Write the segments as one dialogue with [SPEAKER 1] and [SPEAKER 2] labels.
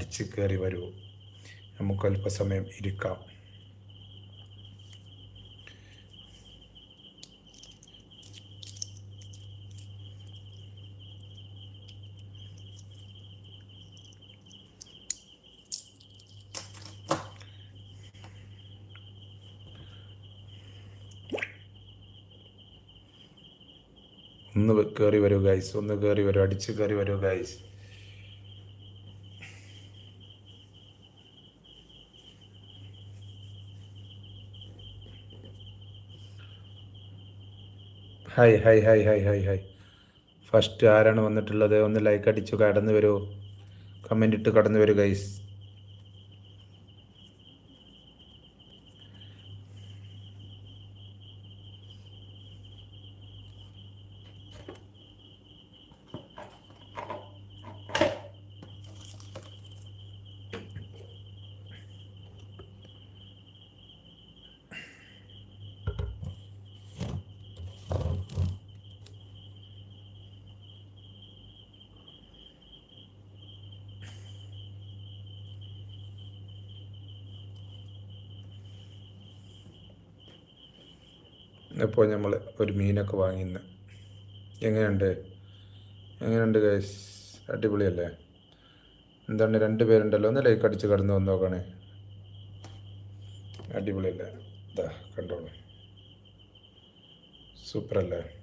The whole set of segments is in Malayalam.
[SPEAKER 1] അടിച്ച് കയറി വരൂ. നമുക്ക് അല്പസമയം ഇരിക്കാം. ഒന്ന് കയറി വരൂ ഗൈസ് ഒന്ന് കയറി വരൂ അടിച്ച് കയറി വരൂ guys hi hi hi hi hi hi. First ആരാണ് വന്നിട്ടുള്ളത്? ഒന്ന് ലൈക്ക് അടിച്ചു കടന്നു വരുമോ കമന്റ് ഇട്ട് കടന്നു വരൂ ഗൈസ് ഇപ്പോൾ നമ്മൾ ഒരു മീനൊക്കെ വാങ്ങിന്ന്. എങ്ങനെയുണ്ട്? എങ്ങനെയുണ്ട് ഗൈസ് അടിപൊളിയല്ലേ? എന്താണ് രണ്ട് പേരുണ്ടല്ലോ? ഒന്ന് ലൈക്ക് അടിച്ച് കടന്നു വന്ന് നോക്കണേ. അടിപൊളിയല്ലേ? ഇതാ കണ്ടോളൂ. സൂപ്പറല്ലേ?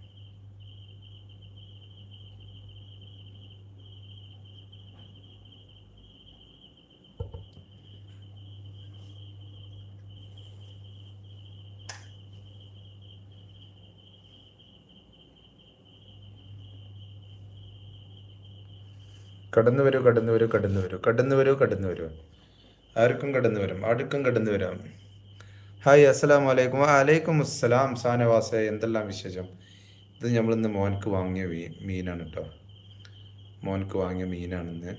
[SPEAKER 1] കടന്നു വരൂ കടന്നു വരൂ കടന്നു വരൂ കടന്നു വരൂ കടന്നു വരൂ ആർക്കും കടന്നു വരും ആർക്കും കടന്നു വരാം ഹായ് അസ്സലാം വലൈക്കും അലൈക്കും അസ്സലാം സാനവാസ എന്തെല്ലാം വിശേഷം? ഇത് നമ്മളിന്ന് മോൻക്ക് വാങ്ങിയ മീനാണ് കേട്ടോ മോൻക്ക് വാങ്ങിയ മീനാണെന്ന്.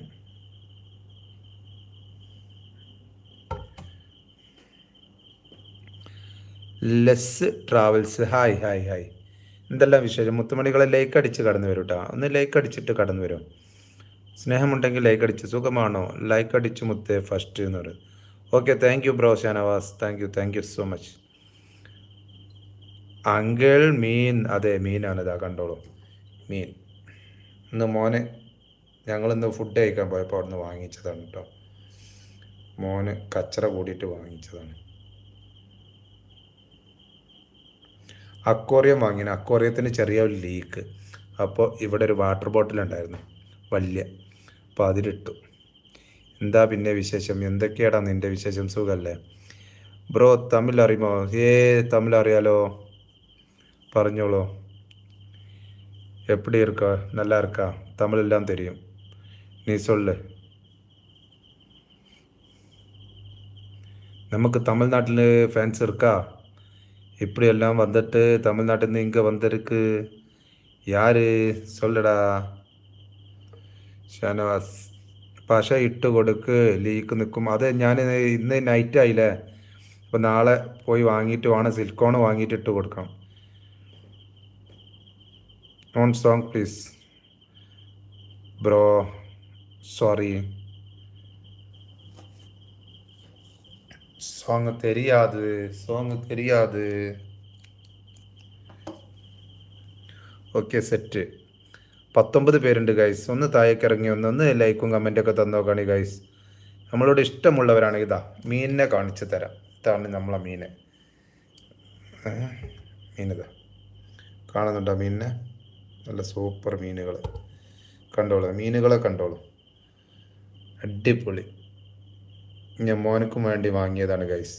[SPEAKER 1] Less travels. Hi hi hi. എന്തെല്ലാം വിശേഷം? മുത്തുമണികളെ ലൈക്ക് അടിച്ച് കടന്നു വരും കേട്ടോ ഒന്ന് ലൈക്ക് അടിച്ചിട്ട് കടന്നു വരും സ്നേഹമുണ്ടെങ്കിൽ ലൈക്ക് അടിച്ച് സുഖമാണോ? ലൈക്ക് അടിച്ചു മുത്തേ ഫസ്റ്റ് എന്ന് പറയും okay thank you bro Shanavas. Thank you thank you so much uncle മീൻ. അതെ മീനാണ് ഇതാ കണ്ടോളൂ. മീൻ. ഇന്ന് മോന് ഞങ്ങളിന്ന് ഫുഡ് കഴിക്കാൻ പോയപ്പോൾ അവിടെ നിന്ന് വാങ്ങിച്ചതാണ് കേട്ടോ മോന് കച്ചറ കൂടിയിട്ട് വാങ്ങിച്ചതാണ്. അക്വോറിയം വാങ്ങിന്. അക്വോറിയത്തിന് ചെറിയ ഒരു ലീക്ക് അപ്പോൾ ഇവിടെ ഒരു വാട്ടർ ബോട്ടിൽ ഉണ്ടായിരുന്നു. വലിയ. അപ്പോൾ അതിലിട്ടു എന്താ പിന്നെ വിശേഷം എന്തൊക്കെയാടാ നിൻ്റെ വിശേഷം സുഖമല്ലേ ബ്രോ തമിഴ് അറിയുമോ ഏ തമിഴ് അറിയാലോ പറഞ്ഞോളൂ எப்படி இருக்கா நல்லா இருக்கா தமிழ் எல்லாம் தெரியும் நீ சொல்லு நமக்கு தமிழ்நாட்டில் ஃபேன்ஸ் இருக்கா இப்படி எல்லாம் வந்துட்டு தமிழ்நாட்டில் இங்கே வந்திருக்கு யார் சொல்லுடா ഷാനവാസ് പശ ഇട്ട് കൊടുക്ക് ലീക്ക് നിൽക്കും അത് ഞാൻ ഇന്ന് നൈറ്റ് ആയില്ലേ അപ്പോൾ നാളെ പോയി വാങ്ങിയിട്ട് വേണം സിൽക്കോൺ വാങ്ങിയിട്ട് ഇട്ട് കൊടുക്കണം non song please bro sorry song தெரியாது സോങ് தெரியாது ഓക്കെ സെറ്റ് പത്തൊമ്പത് പേരുണ്ട് ഗൈസ് ഒന്ന് താഴേക്ക് ഇറങ്ങി ഒന്ന് ഒന്ന് ലൈക്കും കമന്റൊക്കെ തന്നോക്കാണ് ഗൈസ് നമ്മളോട് ഇഷ്ടമുള്ളവരാണ്. ഇതാ മീനിനെ കാണിച്ചു തരാം. ഇതാണ് നമ്മളെ ഏ, മീനിതാ കാണുന്നുണ്ടോ മീനിനെ? നല്ല സൂപ്പർ മീനുകൾ. കണ്ടോളൂ മീനുകളെ കണ്ടോളൂ. അടിപൊളി. ഞാൻ മോനക്കും വേണ്ടി വാങ്ങിയതാണ് ഗൈസ്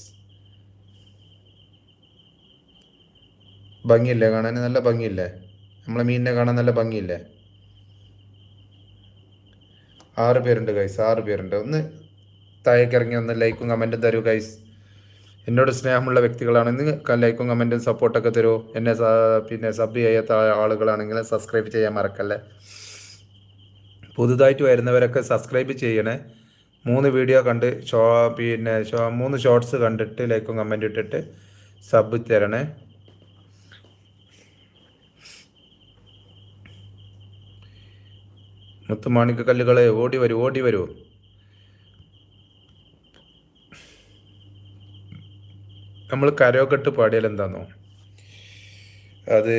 [SPEAKER 1] ഭംഗിയില്ലേ? കാണാൻ നല്ല ഭംഗിയില്ലേ? നമ്മളെ മീനിനെ കാണാൻ നല്ല ഭംഗിയില്ലേ? ആറ് പേരുണ്ട് ഗൈസ് ആറ് പേരുണ്ട്. ഒന്ന് താഴേക്ക് ഇറങ്ങി ഒന്ന് ലൈക്കും കമന്റും തരൂ ഗൈസ് എന്നോട് സ്നേഹമുള്ള വ്യക്തികളാണ്. നിങ്ങൾക്ക് ലൈക്കും കമന്റും സപ്പോർട്ടൊക്കെ തരൂ. എന്നെ പിന്നെ സബ് ചെയ്യാത്ത ആളുകളാണെങ്കിൽ സബ്സ്ക്രൈബ് ചെയ്യാൻ മറക്കല്ലേ. പുതുതായിട്ട് വരുന്നവരൊക്കെ സബ്സ്ക്രൈബ് ചെയ്യണേ. മൂന്ന് വീഡിയോ കണ്ട് ഷോ പിന്നെ ഷോ മൂന്ന് ഷോർട്സ് കണ്ടിട്ട് ലൈക്കും കമന്റ് ഇട്ടിട്ട് സബ് തരണേ. മുത്ത് മാണിക്കക്കല്ലുകളെ ഓടി വരൂ ഓടി വരൂ. നമ്മൾ കരോക്കെട്ട് പാടിയാൽ എന്താണോ അത്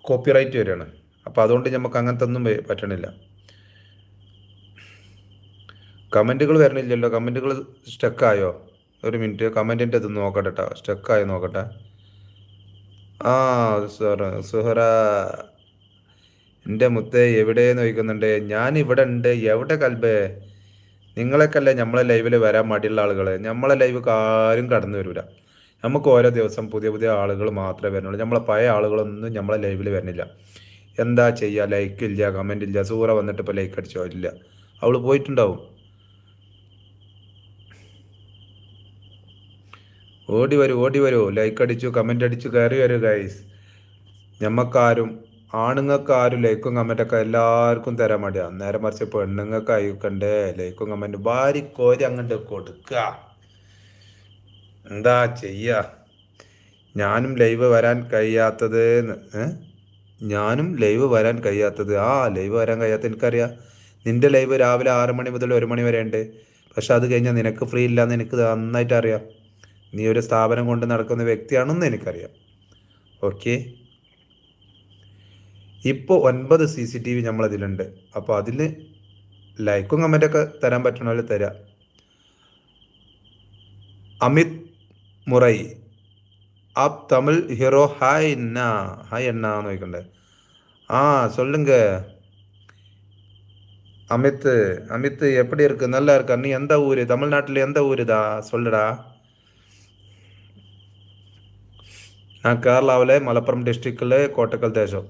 [SPEAKER 1] കോപ്പിറൈറ്റ് വരികയാണ്. അപ്പോൾ അതുകൊണ്ട് നമുക്ക് അങ്ങനത്തെ ഒന്നും പറ്റണില്ല. കമന്റുകൾ വരണില്ലല്ലോ. കമന്റുകൾ സ്റ്റക്കായോ? ഒരു മിനിറ്റ്. കമന്റിന്റെ ഇത് നോക്കട്ടെ കേട്ടോ നോക്കട്ടെ? ആ സുഹറ സുഹറ എന്റെ മുത്തേ എവിടെയെന്ന് ചോദിക്കുന്നുണ്ട്? ഞാൻ ഇവിടെ ഉണ്ട്. എവിടെ കൽബേ? നിങ്ങളൊക്കെയല്ലേ നമ്മളെ ലൈവിൽ വരാൻ മടിയുള്ള ആളുകൾ നമ്മളെ ലൈവ് ആരും കടന്നു വരില്ല നമുക്ക് ഓരോ ദിവസം പുതിയ പുതിയ ആളുകൾ മാത്രമേ വരുന്നുള്ളൂ. നമ്മളെ പഴയ ആളുകളൊന്നും നമ്മളെ ലൈവിൽ വരുന്നില്ല. എന്താ ചെയ്യുക ലൈക്ക് ഇല്ല കമന്റ് ഇല്ല. സൂറ വന്നിട്ട് ഇപ്പോൾ ലൈക്ക് അടിച്ചോ? ഇല്ല. അവൾ പോയിട്ടുണ്ടാവും. ഓടി വരൂ ഓടി വരൂ. ലൈക്ക് അടിച്ചു കമന്റ് അടിച്ചു കയറി വരൂ ഗൈസ് ഞമ്മക്കാരും ആണുങ്ങൾക്കാരും ലൈക്കും കമന്റൊക്കെ എല്ലാവർക്കും തരാൻ മടിയാ. അന്നേരം മറിച്ച് പെണ്ണുങ്ങൾക്ക് അയക്കണ്ടേ ലൈക്കും കമന്റ് ഭാര്യ കോരി അങ്ങോട്ട് കൊടുക്കുക എന്താ ചെയ്യ? ഞാനും ലൈവ് വരാൻ കഴിയാത്തത് ഞാനും ലൈവ് വരാൻ കഴിയാത്തത്. ആ ലൈവ് വരാൻ കഴിയാത്ത എനിക്കറിയാം. നിന്റെ ലൈവ് രാവിലെ ആറ് മണി മുതൽ ഒരു മണി വരെ ഉണ്ട്. പക്ഷെ അത് കഴിഞ്ഞാൽ നിനക്ക് ഫ്രീ ഇല്ലാന്ന് എനിക്ക് നന്നായിട്ട് അറിയാം നീ ഒരു സ്ഥാപനം കൊണ്ട് നടക്കുന്ന വ്യക്തിയാണെന്ന് എനിക്കറിയാം. ഓക്കെ? ഇപ്പോൾ ഒൻപത് സി സി ടി വി നമ്മളതിലുണ്ട് അപ്പോൾ അതിൽ ലൈക്കും കമൻറ്റൊക്കെ തരാൻ പറ്റണമല്ലോ തരാം Amit Murray app Tamil hero hi അണ്ണ ഹായ് അണ്ണ എന്ന് ചോദിക്കണ്ടേ ആ சொல்லுங்க அமித் அமித் எப்படி இருக்கு நல்லா இருக்கா நீ எந்த ஊர் தமிழ்நாட்டில் எந்த ஊருதா சொல்லுடா நான் கேரளாவில் மலப்புரம் டிஸ்ட்ரிக்டில் கோட்டக்கல் தேசம்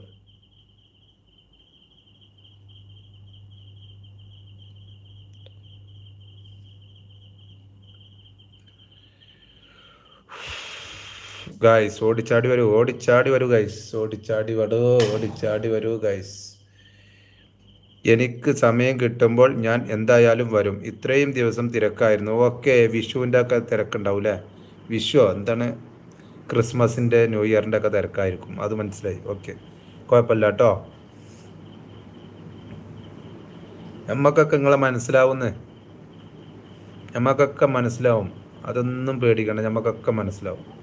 [SPEAKER 1] ഗൈസ് ഓടിച്ചാടി വരൂ ഓടിച്ചാടി വരൂ ഗൈസ് ഓടിച്ചാടി വരൂ ഓടിച്ചാടി വരൂ ഗൈസ് എനിക്ക് സമയം കിട്ടുമ്പോൾ ഞാൻ എന്തായാലും വരും. ഇത്രയും ദിവസം തിരക്കായിരുന്നു. ഓക്കെ വിഷുവിന്റെ ഒക്കെ തിരക്കുണ്ടാവും അല്ലേ വിഷു എന്താണ്? ക്രിസ്മസിന്റെ ന്യൂ ഇയറിന്റെ ഒക്കെ തിരക്കായിരിക്കും. അത് മനസ്സിലായി. ഓക്കെ. കുഴപ്പമില്ല കേട്ടോ. നമ്മക്കൊക്കെ നിങ്ങളെ മനസ്സിലാവുന്നേ? നമ്മക്കൊക്കെ മനസ്സിലാവും. അതൊന്നും പേടിക്കണ്ട. നമ്മക്കൊക്കെ മനസ്സിലാവും.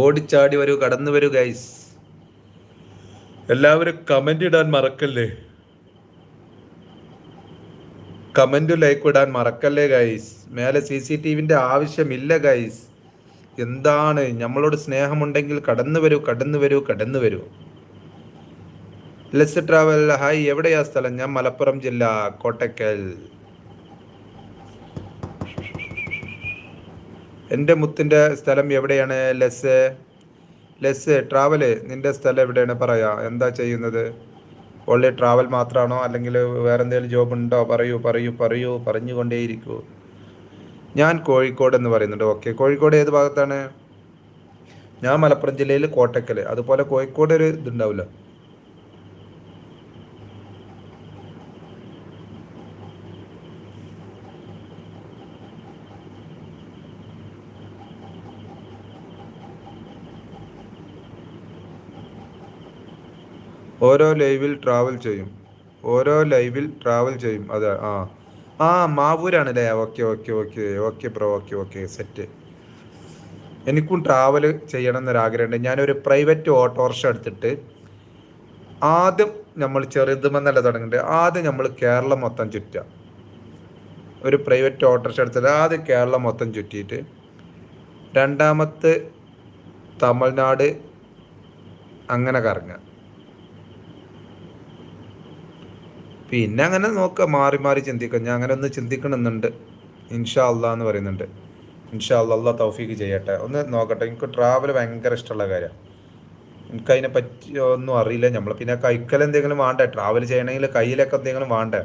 [SPEAKER 1] ഓടിച്ചാടി വരൂ കടന്നു വരൂ ഗൈസ് എല്ലാവരും കമന്റ് ഇടാൻ മറക്കല്ലേ? കമന്റ് ലൈക്ക് ഇടാൻ മറക്കല്ലേ ഗൈസ് മേലെ സി സി ടി വിന്റെ ആവശ്യമില്ല ഗൈസ് എന്താണ്? നമ്മളോട് സ്നേഹമുണ്ടെങ്കിൽ കടന്നു വരൂ കടന്നു വരൂ കടന്നു വരൂ. ലെസ് ട്രാവൽ ഹായ് എവിടെയാ സ്ഥലം? ഞാൻ മലപ്പുറം ജില്ല കോട്ടക്കൽ. എന്റെ മുത്തിന്റെ സ്ഥലം എവിടെയാണ്? ലെസ് ലെസ് ട്രാവൽ നിന്റെ സ്ഥലം എവിടെയാണ്? പറയാ. എന്താ ചെയ്യുന്നത്? ഓൺലി ട്രാവൽ മാത്രമാണോ അല്ലെങ്കിൽ വേറെ എന്തെങ്കിലും ജോബ് ഉണ്ടോ? പറയൂ പറയൂ പറയൂ പറഞ്ഞുകൊണ്ടേയിരിക്കൂ. ഞാൻ കോഴിക്കോട് എന്ന് പറയുന്നുണ്ട്. ഓക്കെ കോഴിക്കോട് ഏത് ഭാഗത്താണ്? ഞാൻ മലപ്പുറം ജില്ലയിൽ കോട്ടക്കൽ. അതുപോലെ കോഴിക്കോട് ഒരു ഇതുണ്ടാവില്ല. ഓരോ ലൈവിൽ ട്രാവൽ ചെയ്യും. ഓരോ ലൈവിൽ ട്രാവൽ ചെയ്യും. അതെ ആ. ആ മാവൂരാണ് അല്ലേ okay okay okay okay bro okay okay set എനിക്കും ട്രാവൽ ചെയ്യണം എന്നൊരാഗ്രഹമുണ്ട് ഞാനൊരു പ്രൈവറ്റ് ഓട്ടോറിക്ഷ എടുത്തിട്ട് ആദ്യം നമ്മൾ ചെറുതുമെന്നല്ല തുടങ്ങേണ്ടത്. ആദ്യം നമ്മൾ കേരളം മൊത്തം ചുറ്റുക. ഒരു പ്രൈവറ്റ് ഓട്ടോറിക്ഷ എടുത്തിട്ട് ആദ്യം കേരളം മൊത്തം ചുറ്റിയിട്ട് രണ്ടാമത്തെ തമിഴ്നാട് അങ്ങനെ കറങ്ങുക. പിന്നെ അങ്ങനെ നോക്കുക മാറി മാറി ചിന്തിക്കുക ഞാൻ അങ്ങനെ ഒന്ന് ചിന്തിക്കണമെന്നുണ്ട്. ഇൻഷാ അള്ളാ എന്ന് പറയുന്നുണ്ട്. ഇൻഷാ അള്ളാ അള്ളാ തൗഫീക്ക് ചെയ്യട്ടെ. ഒന്ന് നോക്കട്ടെ. എനിക്ക് ട്രാവൽ ഭയങ്കര ഇഷ്ടമുള്ള കാര്യമാണ് എനിക്ക് അതിനെ ഒന്നും അറിയില്ല. നമ്മൾ പിന്നെ കൈക്കൽ എന്തെങ്കിലും വേണ്ടേ? ട്രാവൽ ചെയ്യണമെങ്കിൽ കയ്യിലൊക്കെ എന്തെങ്കിലും വേണ്ടേ?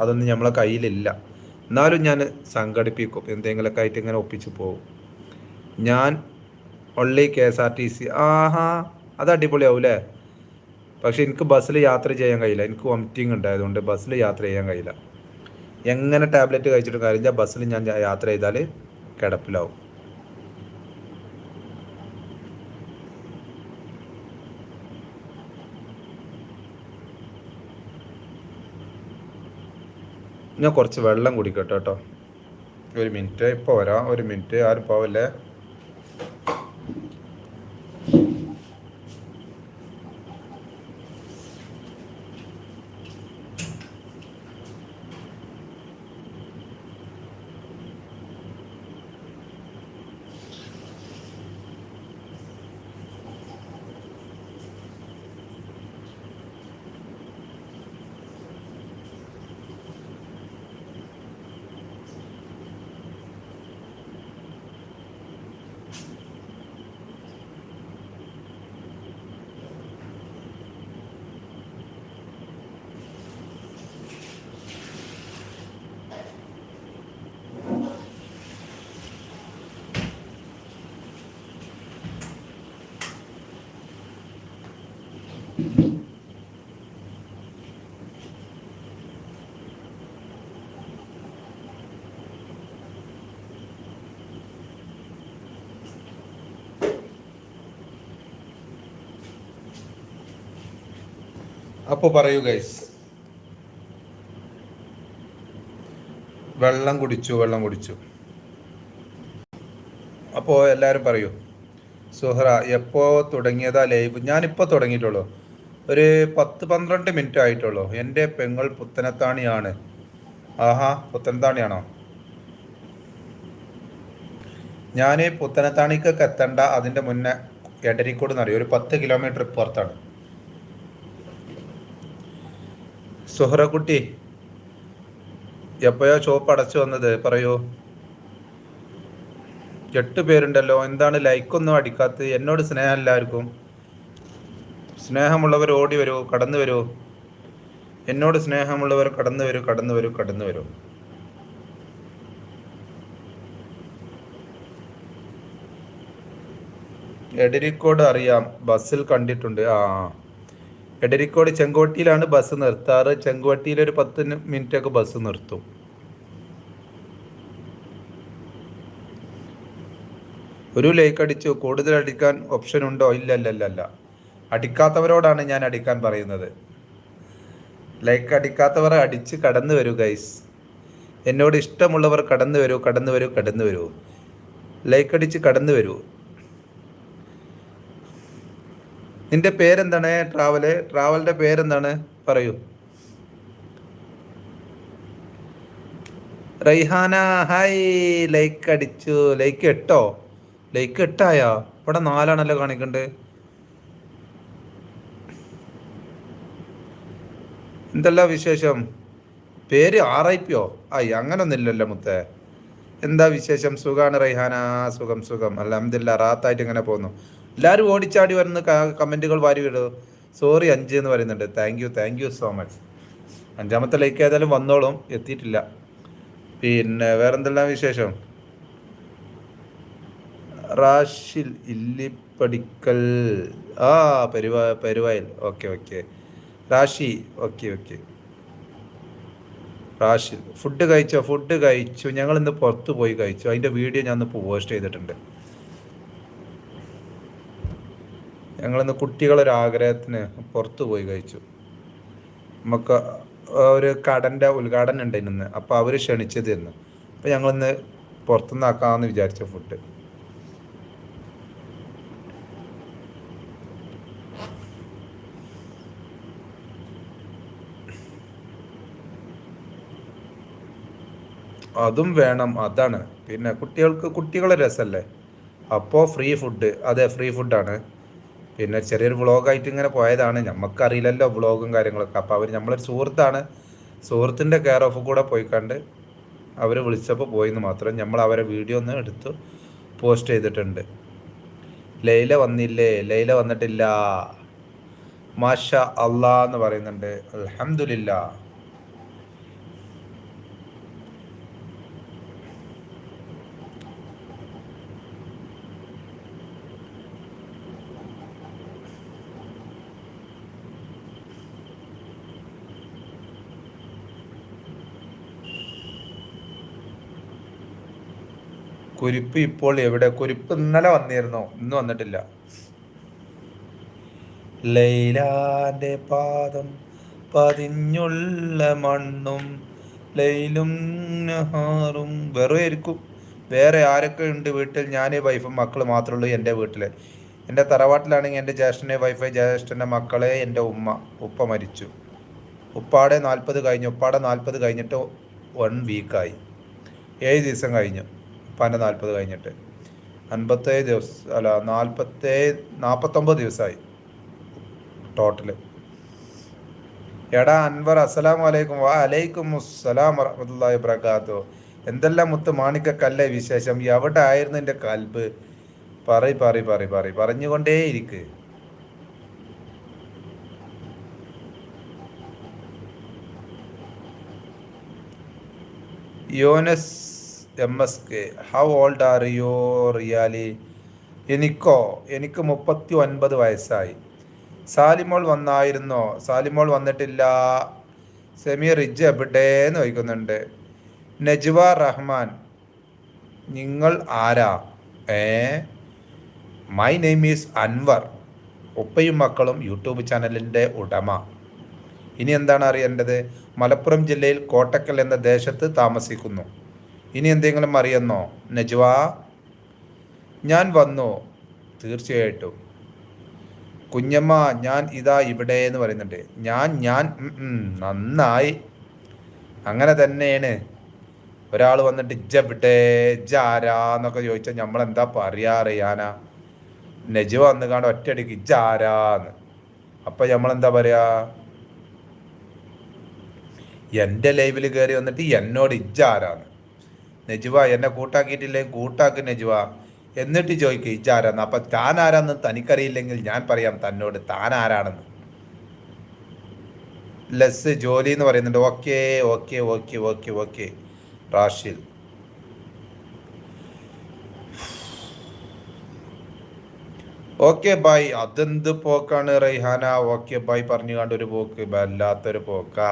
[SPEAKER 1] അതൊന്നും നമ്മളെ കയ്യിലില്ല. എന്നാലും ഞാൻ സംഘടിപ്പിക്കും. എന്തെങ്കിലുമൊക്കെ ആയിട്ട് ഇങ്ങനെ ഒപ്പിച്ച് പോകും ഞാൻ only K S R T C ആഹാ അത് അടിപൊളിയാവൂലേ? പക്ഷേ എനിക്ക് ബസ്സിൽ യാത്ര ചെയ്യാൻ കഴിയില്ല. എനിക്ക് വോമിറ്റിംഗ് ഉണ്ടായതുകൊണ്ട് ബസ്സിൽ യാത്ര ചെയ്യാൻ കഴിയില്ല. എങ്ങനെ ടാബ്ലറ്റ് കഴിച്ചിട്ട് കാര്യമില്ല. ബസ്സിൽ ഞാൻ യാത്ര ചെയ്താൽ കിടപ്പിലാവും. ഞാൻ കുറച്ച് വെള്ളം കുടിക്കട്ടെ കേട്ടോ. ഒരു മിനിറ്റ് ഇപ്പോൾ വരാം. ഒരു മിനിറ്റ് ആരും പോവല്ലേ? അപ്പോൾ പറയൂ ഗൈസ് വെള്ളം കുടിച്ചു വെള്ളം കുടിച്ചു. അപ്പോൾ എല്ലാവരും പറയൂ. സുഹറ എപ്പോൾ തുടങ്ങിയതാ ലൈവ് ഞാനിപ്പോൾ തുടങ്ങിയിട്ടുള്ളൂ. ഒരു പത്ത് പന്ത്രണ്ട് മിനിറ്റ് ആയിട്ടുള്ളൂ. എന്റെ പെങ്ങൾ പുത്തനത്താണിയാണ്. ആഹാ പുത്തനത്താണിയാണോ? ഞാൻ പുത്തനത്താണിക്കൊക്കെ എത്തണ്ട അതിന്റെ മുന്നേ എടരിക്കോട് എന്നറിയും ഒരു പത്ത് കിലോമീറ്റർ പുറത്താണ്. സുഹറക്കുട്ടി എപ്പോഴാ ഷോപ്പ് അടച്ചു വന്നത്? പറയൂ. എട്ട് പേരുണ്ടല്ലോ എന്താണ് ലൈക്കൊന്നും അടിക്കാത്തത്? എന്നോട് സ്നേഹം എല്ലാവർക്കും. സ്നേഹമുള്ളവർ ഓടി വരൂ കടന്നു വരൂ. എന്നോട് സ്നേഹമുള്ളവർ കടന്നു വരൂ കടന്നു വരൂ കടന്നു വരൂ. എടരിക്കോട് അറിയാം ബസ്സിൽ കണ്ടിട്ടുണ്ട്. ആ. എടരിക്കോട് ചെങ്കോട്ടിയിലാണ് ബസ് നിർത്താറ്. ചെങ്കോട്ടിയിൽ ഒരു പത്ത് മിനിറ്റ് ഒക്കെ ബസ് നിർത്തും. ഒരു ലൈക്ക് അടിച്ചു. കൂടുതൽ അടിക്കാൻ ഓപ്ഷൻ ഉണ്ടോ? ഇല്ലല്ലല്ല ഇല്ല ഇല്ല ഇല്ല. അടിക്കാത്തവരോടാണ് ഞാൻ അടിക്കാൻ പറയുന്നത്. ലൈക്ക് അടിക്കാത്തവർ അടിച്ച് കടന്നു വരൂ ഗൈസ് എന്നോട് ഇഷ്ടമുള്ളവർ കടന്നു വരൂ കടന്നു വരൂ കടന്നു വരൂ. ലൈക്ക് അടിച്ച് കടന്നു വരൂ. നിന്റെ പേരെന്താണ്? ട്രാവൽ. ട്രാവലിന്റെ പേരെന്താണ്? പറയൂ. റൈഹാന ഹായ്. ലൈക്ക് അടിച്ചു. ലൈക്ക് എട്ടോ? ലൈക്ക് എട്ടായോ? ഇവിടെ നാലാണല്ലോ കാണിക്കണ്ട്. എന്തല്ല വിശേഷം? പേര് ആർ ഐ ആയി അങ്ങനൊന്നുമില്ലല്ലോ മുത്തേ. എന്താ വിശേഷം? സുഖാണ് റൈഹാന? സുഖം സുഖം. അല്ല അലഹമില്ല റാത്തായിട്ട് ഇങ്ങനെ പോകുന്നു. എല്ലാവരും ഓടിച്ചാടി വരുന്ന കമന്റുകൾ വാരി വിടും. സോറി അഞ്ച് എന്ന് പറയുന്നുണ്ട്. Thank you thank you so much അഞ്ചാമത്തെ ലൈക്ക് ഏതായാലും വന്നോളും. എത്തിയിട്ടില്ല. പിന്നെ വേറെന്തെല്ലാം വിശേഷം? റാഷിൽ ഇല്ലിപ്പടിക്കൽ. ആ Peruva പെരുവായിൽ. Okay okay Rashi okay okay Rashil. Food കഴിച്ചോ? ഫുഡ് കഴിച്ചു. ഞങ്ങൾ ഇന്ന് പുറത്ത് പോയി കഴിച്ചു. അതിന്റെ വീഡിയോ ഞാൻ ഇന്ന് പോസ്റ്റ് ചെയ്തിട്ടുണ്ട്. ഞങ്ങളിന്ന് കുട്ടികളൊരു ആഗ്രഹത്തിന് പുറത്ത് പോയി കഴിച്ചു. നമുക്ക് ഒരു കടന്റെ ഉദ്ഘാടനം ഉണ്ട് ഇന്ന്. അപ്പോൾ അവർ ക്ഷണിച്ചത് അപ്പോൾ ഞങ്ങളിന്ന് പുറത്തുനിന്ന് ആക്കാമെന്ന് വിചാരിച്ച ഫുഡ് അതും വേണം അതാണ്. പിന്നെ കുട്ടികൾക്ക് കുട്ടികളെ രസമല്ലേ അപ്പോൾ ഫ്രീ ഫുഡ് അതെ ഫ്രീ ഫുഡാണ് പിന്നെ ചെറിയൊരു വ്ളോഗായിട്ട് ഇങ്ങനെ പോയതാണ്. നമുക്കറിയില്ലല്ലോ വ്ളോഗും കാര്യങ്ങളൊക്കെ. അപ്പോൾ അവർ നമ്മളൊരു സുഹൃത്താണ്. സുഹൃത്തിന്റെ കെയർ ഓഫ് കൂടെ പോയി കണ്ട് അവർ വിളിച്ചപ്പോൾ പോയിന്ന് മാത്രം നമ്മൾ അവരെ വീഡിയോ ഒന്ന് എടുത്തു പോസ്റ്റ് ചെയ്തിട്ടുണ്ട്. ലൈല വന്നില്ലേ? ലൈല വന്നിട്ടില്ല. മാഷ അള്ളാ എന്ന് പറയുന്നുണ്ട്. അലഹമില്ല കുരിപ്പ് ഇപ്പോൾ എവിടെ? കുരിപ്പ് ഇന്നലെ വന്നിരുന്നോ? ഇന്ന് വന്നിട്ടില്ല. ലൈലാന്റെ പാദം പതിഞ്ഞുള്ള മണ്ണും ലൈലും നഹാറും വെറും ഇരിക്കും വേറെ ആരൊക്കെ ഉണ്ട് വീട്ടിൽ? ഞാൻ വൈഫും മക്കൾ മാത്രമേ ഉള്ളൂ എന്റെ വീട്ടിൽ എന്റെ തറവാട്ടിലാണെങ്കിൽ എന്റെ ജ്യേഷ്ഠനെ വൈഫ് ജ്യേഷ്ഠന്റെ മക്കളെ എന്റെ ഉമ്മ. ഉപ്പ മരിച്ചു. ഉപ്പാടെ നാൽപ്പത് കഴിഞ്ഞു. ഉപ്പാടെ നാൽപ്പത് കഴിഞ്ഞിട്ട് വൺ വീക്കായി. ഏഴ് ദിവസം കഴിഞ്ഞു. ഉപ്പാന്റെ നാൽപ്പത് കഴിഞ്ഞിട്ട്. അൻപത്തേഴ് ദിവസം അല്ല നാൽപ്പത്തേഴ് നാൽപ്പത്തൊമ്പത് ദിവസമായി ടോട്ടൽ എടാ അൻവർ അസ്സലാം വലൈക്കും വാ അലൈക്കും അസ്സലാം വറഹമത്തല്ലാഹി വബറകാത്തു എന്തെല്ലാം മുത്ത് മാണിക്കക്കല്ലേ വിശേഷം? എവിടെ ആയിരുന്നു എന്റെ കൽബ്? പറയ് പറയ് പറയ് പറയ്. പറഞ്ഞുകൊണ്ടേ ഇരിക്ക് Yonas M S K how old are you really എനിക്കോ? എനിക്ക് മുപ്പത്തി ഒൻപത് വയസ്സായി. സാലിമോൾ വന്നായിരുന്നോ? സാലിമോൾ വന്നിട്ടില്ല. സെമീർ ഇജ് എന്ന് ചോദിക്കുന്നുണ്ട്. നജ്വ റഹ്മാൻ. നിങ്ങൾ ആരാ? ഏ? മൈ നെയിം ഈസ് അൻവർ ഉപ്പയും മക്കളും യൂട്യൂബ് ചാനലിന്റെ ഉടമ. ഇനി എന്താണ് അറിയേണ്ടത്? മലപ്പുറം ജില്ലയിൽ കോട്ടക്കൽ എന്ന ദേശത്ത് താമസിക്കുന്നു. ഇനി എന്തെങ്കിലും അറിയുന്നോ? നജ്വ ഞാൻ വന്നു. തീർച്ചയായിട്ടും. കുഞ്ഞമ്മ ഞാൻ ഇതാ ഇവിടെ എന്ന് പറയുന്നുണ്ട്. ഞാൻ ഞാൻ നന്നായി. അങ്ങനെ തന്നെയാണ്. ഒരാൾ വന്നിട്ട് ജബിടെ ജാരാ എന്നൊക്കെ ചോദിച്ചാൽ നമ്മൾ എന്താ പറയാ അറിയാനാ. നെജ് വന്ന് കാണാൻ ഒറ്റയടിക്ക് ജാരാന്ന് അപ്പം നമ്മൾ നമ്മളെന്താ പറയാ? എന്റെ ലൈവിൽ കയറി വന്നിട്ട് എന്നോട് ഇജ്ജ ആരാന്ന്? നെജുവ എന്നെ കൂട്ടാക്കിയിട്ടില്ലേ? കൂട്ടാക്ക് നെജുവ. എന്നിട്ട് ചോദിക്കുക ഇജാരാന്ന് അപ്പൊ താൻ ആരാന്ന് തനിക്കറിയില്ലെങ്കിൽ ഞാൻ പറയാം തന്നോട് താൻ ആരാണെന്ന് ലെസ് ജോലി എന്ന് പറയുന്നുണ്ട്. Okay okay okay okay okay. Rashil okay bye. അതെന്ത് പോക്കാണ് റൈഹാന ഓക്കെ ബൈ. പറഞ്ഞു കണ്ട ഒരു പോക്ക്. വല്ലാത്തൊരു പോക്കാ.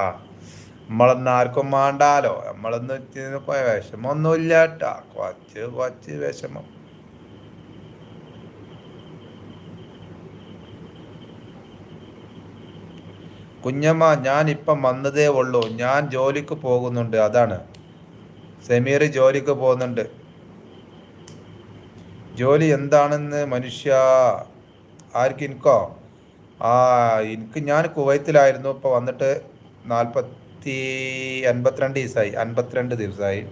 [SPEAKER 1] നമ്മളൊന്നും ആർക്കും മാണ്ടാലോ നമ്മളൊന്നും വിഷമൊന്നുമില്ല കേട്ടാ കുറച്ച് കുറച്ച് വിഷമം. കുഞ്ഞമ്മ ഞാൻ ഇപ്പം വന്നതേ ഉള്ളൂ. ഞാൻ ജോലിക്ക് പോകുന്നുണ്ട്. അതാണ്. സെമീർ ജോലിക്ക് പോകുന്നുണ്ട്. ജോലി എന്താണെന്ന് മനുഷ്യ ആർക്കും എനിക്കോ ആ എനിക്ക് ഞാൻ കുവൈത്തിലായിരുന്നു. ഇപ്പോൾ വന്നിട്ട് നാൽപ്പത്തി അൻപത്തിരണ്ട് ദിവസമായി അൻപത്തിരണ്ട് ദിവസമായി.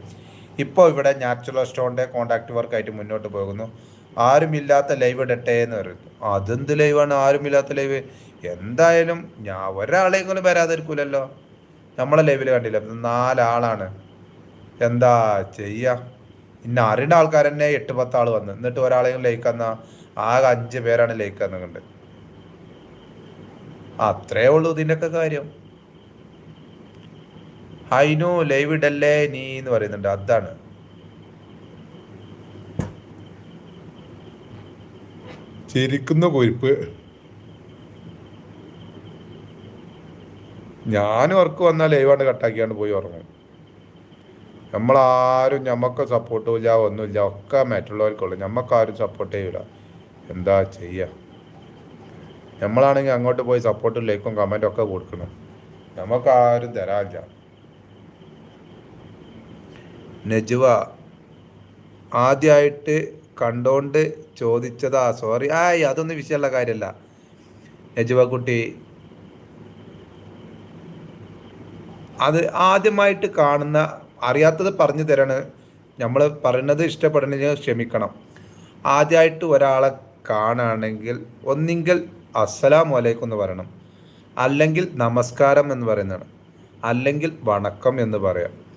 [SPEAKER 1] ഇപ്പോൾ ഇവിടെ നാച്ചുറൽ സ്റ്റോണിന്റെ കോണ്ടാക്ട് വർക്കായിട്ട് മുന്നോട്ട് പോകുന്നു. ആരുമില്ലാത്ത ലൈവ് ഇടട്ടെ എന്ന് പറയുന്നു. അതെന്ത് ലൈവാണ്? ആരുമില്ലാത്ത ലൈവ്? എന്തായാലും ഞാൻ ഒരാളെങ്കിലും വരാതിരിക്കൂലല്ലോ. നമ്മളെ ലൈവിൽ കണ്ടില്ല? നാലാളാണ്. എന്താ ചെയ്യുക ഇന്ന അറിയുന്ന ആൾക്കാർ തന്നെ എട്ട് പത്ത് ആൾ വന്ന്. എന്നിട്ട് ഒരാളെയും ലൈക്ക് തന്ന ആകെ അഞ്ച് പേരാണ് ലൈക്ക് എന്നുണ്ട് അത്രേ ഉള്ളൂ ഇതിന്റെയൊക്കെ കാര്യം. ഹൈനു ലൈവ് ഇടല്ലേ നീ എന്ന് പറയുന്നുണ്ട്. അതാണ്. ചിരിക്കുന്ന കുരിപ്പ്. ഞാൻ ഉറക്ക് വന്നാൽ ലൈവാണ്ട് കട്ടാക്കിയാണ്ട് പോയി ഉറങ്ങും. നമ്മളാരും ഞമ്മക്ക് സപ്പോർട്ടും ഇല്ല ഒന്നുമില്ല. ഒക്കെ മറ്റുള്ളവർക്കുള്ളൂ. ഞമ്മക്കാരും സപ്പോർട്ട് ചെയ്യൂല. എന്താ ചെയ്യുക നമ്മളാണെങ്കിൽ അങ്ങോട്ട് പോയി സപ്പോർട്ടും ലൈക്കും കമന്റും ഒക്കെ കൊടുക്കണം. നമുക്കാരും തരാനില്ല. നജുവ ആദ്യമായിട്ട് കണ്ടോണ്ട് ചോദിച്ചതാ. സോറി ആയി അതൊന്നും വിഷയമുള്ള കാര്യമല്ല. നജുവ കുട്ടി അത് ആദ്യമായിട്ട് കാണുന്ന അറിയാത്തത് പറഞ്ഞു തരാണ്. നമ്മൾ പറയുന്നത് ഇഷ്ടപ്പെടണമെങ്കിൽ ക്ഷമിക്കണം. ആദ്യമായിട്ട് ഒരാളെ കാണുകയാണെങ്കിൽ ഒന്നെങ്കിൽ അസ്സലാം വലൈക്കും എന്ന് പറയണം. അല്ലെങ്കിൽ നമസ്കാരം എന്ന് പറയുന്നതാണ്. അല്ലെങ്കിൽ വണക്കം എന്ന് പറയാം.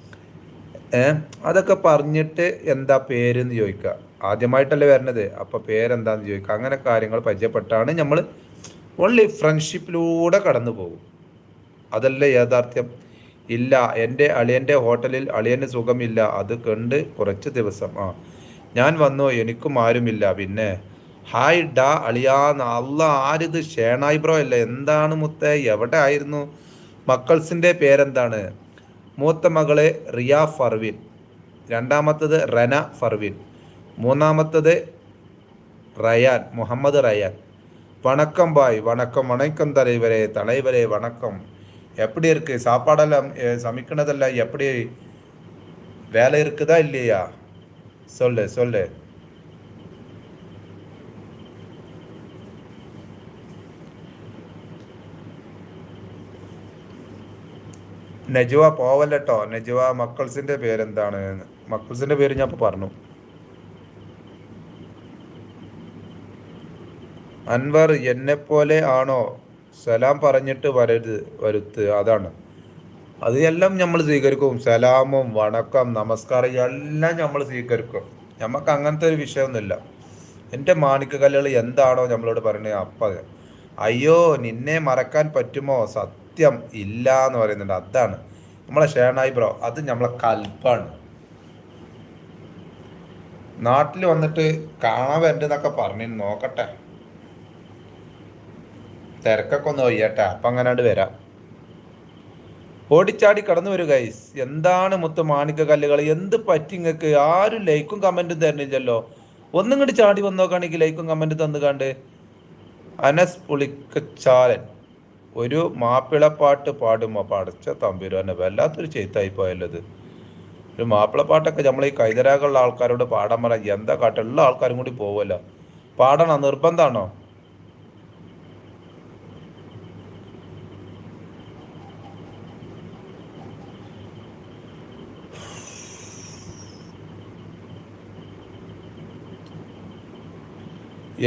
[SPEAKER 1] അതൊക്കെ പറഞ്ഞിട്ട് എന്താ പേരെന്ന് ചോദിക്കുക. ആദ്യമായിട്ടല്ലേ വരണത്. അപ്പോൾ പേരെന്താന്ന് ചോദിക്കുക. അങ്ങനെ കാര്യങ്ങൾ പരിചയപ്പെട്ടാണ് നമ്മൾ ഓൺലി ഫ്രണ്ട്ഷിപ്പിലൂടെ കടന്നു പോകും. അതല്ലേ യാഥാർത്ഥ്യം? ഇല്ല എന്റെ അളിയന്റെ ഹോട്ടലിൽ അളിയന് സുഖമില്ല. അത് കണ്ട് കുറച്ച് ദിവസം. ആ ഞാൻ വന്നു. എനിക്കും ആരുമില്ല. പിന്നെ ഹായ് ഡാ അളിയാന്ന് അല്ല ആരിത്? ഷേണായി ബ്രോ അല്ല? എന്താണ് മുത്തേ? എവിടെ ആയിരുന്നു? മക്കൾസിന്റെ പേരെന്താണ്? മൂത്ത മകള് റിയ ഫർവിൻ. രണ്ടാമത്തത് റന ഫർവിൻ. മൂന്നാമത്തത് റയാൻ മുഹമ്മദ് റയാൻ. வணக்கம் பாய் வணக்கம் வணக்கம் தலைவரே தலைவரே வணக்கம் எப்படி இருக்குது சாப்பாடெல்லாம் சமைக்கணதெல்லாம் எப்படி வேலை இருக்குதா இல்லையா சொல்லு சொல்லு നജുവ പോവല്ലോ നജുവ മക്കൾസിന്റെ പേരെന്താണ്? മക്കൾസിന്റെ പേര് ഞാൻ പറഞ്ഞു. അൻവർ എന്നെ പോലെ ആണോ? സലാം പറഞ്ഞിട്ട് വരരുത് വരുത്ത്. അതാണ്. അത് എല്ലാം നമ്മൾ സ്വീകരിക്കും. സലാമും വണക്കം നമസ്കാരം എല്ലാം നമ്മൾ സ്വീകരിക്കും. നമുക്ക് അങ്ങനത്തെ ഒരു വിഷയമൊന്നുമില്ല. എന്റെ മാണിക്കകല്ലുകൾ എന്താണോ നമ്മളോട് പറയുന്നത്? അപ്പം. അയ്യോ നിന്നെ മറക്കാൻ പറ്റുമോ? സത്യം ഇല്ല എന്ന് പറയുന്നുണ്ട്. അതാണ്. നമ്മളെ ഷേണായി ബ്രോ അത് നമ്മളെ കൽപ്പാണ്. നാട്ടിൽ വന്നിട്ട് കാണാൻ വരണ്ടെന്നൊക്കെ പറഞ്ഞു നോക്കട്ടെ. തിരക്കൊക്കെ ഒന്ന് ഒയ്യട്ടെ. അപ്പം അങ്ങനാണ്ട് വരാം. ഓടിച്ചാടി കടന്നു വരും ഗൈസ് എന്താണ് മുത്ത് മാണിക്ക കല്ലുകൾ എന്ത് പറ്റി നിങ്ങൾക്ക് ആരും ലൈക്കും കമന്റും തരണില്ലല്ലോ. ഒന്നും കൂടി ചാടി വന്നോക്കാണെങ്കിൽ ലൈക്കും കമന്റും തന്നു കണ്ട് അനസ് പുളിക്കച്ചാലൻ. ഒരു മാപ്പിളപ്പാട്ട് പാടുമ്പോൾ പടച്ച തമ്പുരാനെ വല്ലാത്തൊരു ചെയ്ത്തായി പോയല്ലത്. ഒരു മാപ്പിളപ്പാട്ടൊക്കെ നമ്മൾ ഈ കൈതരാകളുള്ള ആൾക്കാരോട് പാടാൻ പറയാം എന്താ കാട്ട എല്ലാ ആൾക്കാരും കൂടി പോവല്ല. പാടണം? നിർബന്ധമാണോ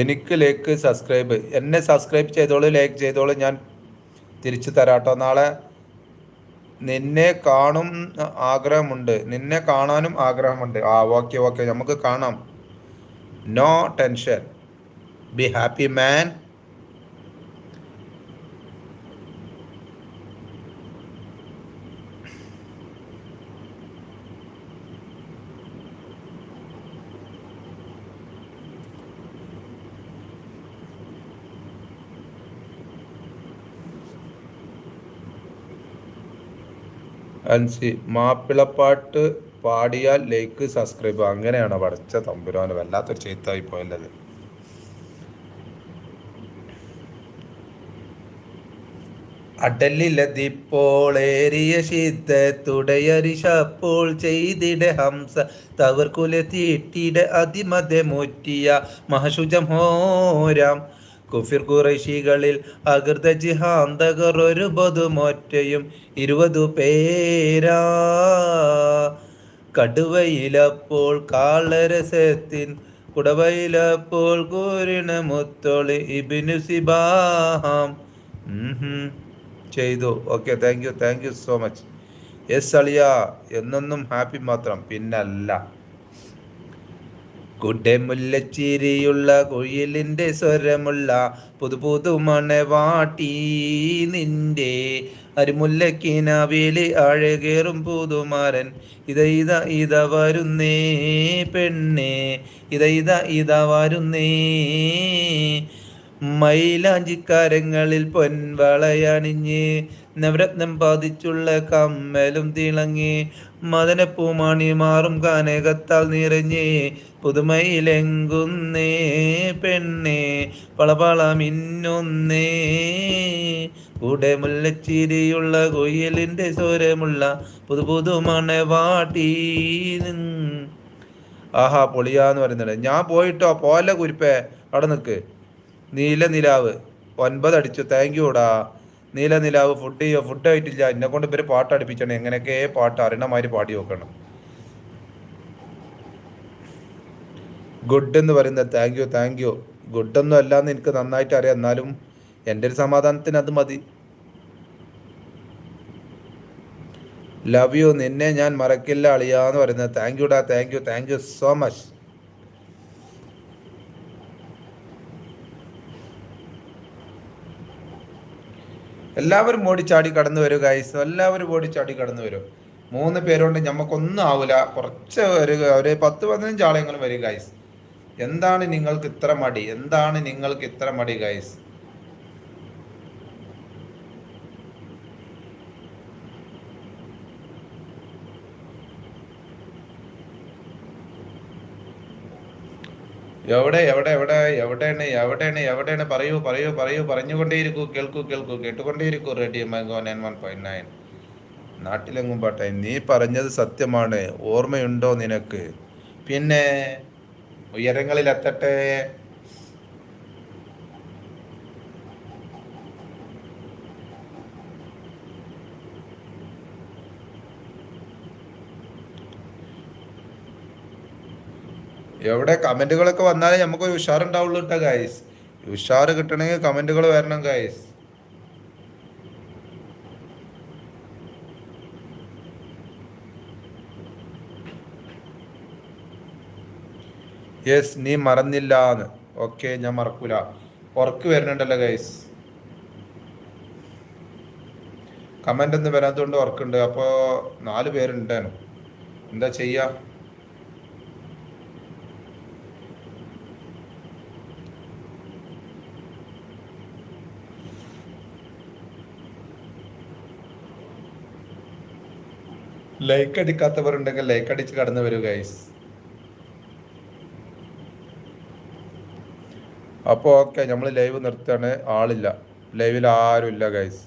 [SPEAKER 1] എനിക്ക് ലേക്ക് സബ്സ്ക്രൈബ് എന്നെ സബ്സ്ക്രൈബ് ചെയ്തോളൂ ലൈക്ക് ചെയ്തോളൂ. ഞാൻ തിരിച്ചു തരാട്ടോ. നാളെ നിന്നെ കാണും ആഗ്രഹമുണ്ട്. നിന്നെ കാണാനും ആഗ്രഹമുണ്ട്. ആ ഓക്കെ ഓക്കെ നമുക്ക് കാണാം. No tension be happy man Ansi മാപ്പിളപ്പാട്ട് പാടിയാൽ ലൈക്ക് സബ്സ്ക്രൈബ് അങ്ങനെയാണ് പഠിച്ച തമ്പുരാന്? വല്ലാത്തൊരു ചീത്തായി പോയല്ലത് അടലിലതിപ്പോളേറിയ ശീത്തത്തുടയരിശപ്പോൾ ചെയ്തിട ഹംസ തവർക്കുല തീട്ടിട അതിമതെ മുറ്റിയ മഹശുജം ഹോരാം. കുഫിർ കുറശികളിൽ അകൃത ജിഹാന്തകർ ഒരു ബതുമൊറ്റയും ഇരുപതു പേരാ. കടുവയിലപ്പോൾ കാളരസത്തിൻ കുടവയിലപ്പോൾ കൂരിണ മുത്തോളി ഇബിനു സിബാഹാം. ചെയ്തു. Okay thank you thank you so much. Yes അളിയ എന്നൊന്നും ഹാപ്പി മാത്രം. പിന്നല്ല. കുടമുല്ലച്ചിരിയുള്ള കുയിലിന്റെ സ്വരമുള്ള പുതു മണവാട്ടി. നിന്റെ അരുമുല്ലക്കിനാവിലെ അഴകേറും പുതുമാരൻ. ഇത ഇത ഇത വരുന്നേ പെണ്ണേ. ഇത ഇത ഇത വരുന്നേ. മൈലാഞ്ചിക്കാരങ്ങളിൽ പൊൻവളയണിഞ്ഞ് നവരത്നം പാതിച്ചുള്ള കമ്മലും തിളങ്ങി. മദനപ്പൂമാണി മാറും കാനകത്താൽ നിറഞ്ഞ് പുതുമയിലെങ്കുന്നേ പെണ്ണേ പളപള മിന്നുന്നേ കൂടെ മുല്ലച്ചിരിയുള്ള കൊയ്യലിന്റെ സ്വരമുള്ള പുതു പുതു ആഹാ പൊളിയാന്ന് പറയുന്നുണ്ട്. ഞാൻ പോയിട്ടോ? പോല കുരിപ്പേ. അവിടെ നിൽക്ക്. നീലനിലാവ് ഒൻപത് അടിച്ചു താങ്ക് യൂടാ നീല നിലാവ് ഫുഡ് ചെയ്യോ? ഫുഡ് ആയിട്ടില്ല. എന്നെ കൊണ്ട് ഇവർ പാട്ട് അടുപ്പിച്ചണം എങ്ങനെയൊക്കെ പാട്ട് അറിയണമാതിരി പാടി നോക്കണം ഗുഡ് എന്ന് പറയുന്നത് താങ്ക് യു താങ്ക് യു അല്ല എന്ന് എനിക്ക് നന്നായിട്ട് അറിയാം. എന്നാലും എന്റെ ഒരു സമാധാനത്തിന് അത് മതി. ലവ് യു നിന്നെ ഞാൻ മറക്കില്ല അളിയാന്ന് പറയുന്നത്. താങ്ക് യു ഡാ thank you thank you so much എല്ലാവരും ഓടിച്ചാടി കടന്നു വരും ഗൈസ് എല്ലാവരും ഓടിച്ചാടി കടന്നു വരും. മൂന്ന് പേരുകൊണ്ട് നമുക്കൊന്നും ആവില്ല കുറച്ച് ഒരു ഒരു പത്ത് പതിനഞ്ച് ആളെങ്കിലും വരും ഗൈസ് എന്താണ് നിങ്ങൾക്ക് ഇത്ര മടി? എന്താണ് നിങ്ങൾക്ക് ഇത്ര മടി ഗൈസ് എവിടെ എവിടെ എവിടെ എവിടെയാണ് എവിടെയാണ് എവിടെയാണ്? പറയൂ പറയൂ പറയൂ. പറഞ്ഞുകൊണ്ടേയിരിക്കൂ കേൾക്കൂ കേൾക്കൂ കേട്ടുകൊണ്ടേയിരിക്കൂ. Radio mango nine one point nine നാട്ടിലെങ്ങും പാട്ടെ നീ പറഞ്ഞത് സത്യമാണ്. ഓർമ്മയുണ്ടോ നിനക്ക്? പിന്നെ ഉയരങ്ങളിലെത്തട്ടെ. എവിടെ കമന്റുകളൊക്കെ വന്നാലേ നമുക്കൊരു ഉഷാറുണ്ടാവുള്ളൂ കേട്ടോ ഗായ്സ് ഉഷാറ് കിട്ടണമെങ്കിൽ കമന്റുകൾ വരണം ഗായ്സ് യെസ് നീ മറന്നില്ല എന്ന് ഓക്കെ ഞാൻ മറക്കൂല. ഉറക്ക് വരുന്നുണ്ടല്ലോ ഗൈസ് കമന്റ് ഒന്നും വരാത്തതുകൊണ്ട് ഉറക്കുണ്ട്. അപ്പോൾ നാല് പേരുണ്ടേനു എന്താ ചെയ്യുക ലൈക്ക് അടിക്കാത്തവർ ഉണ്ടെങ്കിൽ ലൈക്ക് അടിച്ച് കടന്നു വരൂ ഗൈസ് അപ്പോൾ ഓക്കെ നമ്മൾ ലൈവ് നിർത്തുകയാണ് ആളില്ല. ലൈവിൽ ആരും ഇല്ല ഗൈസ്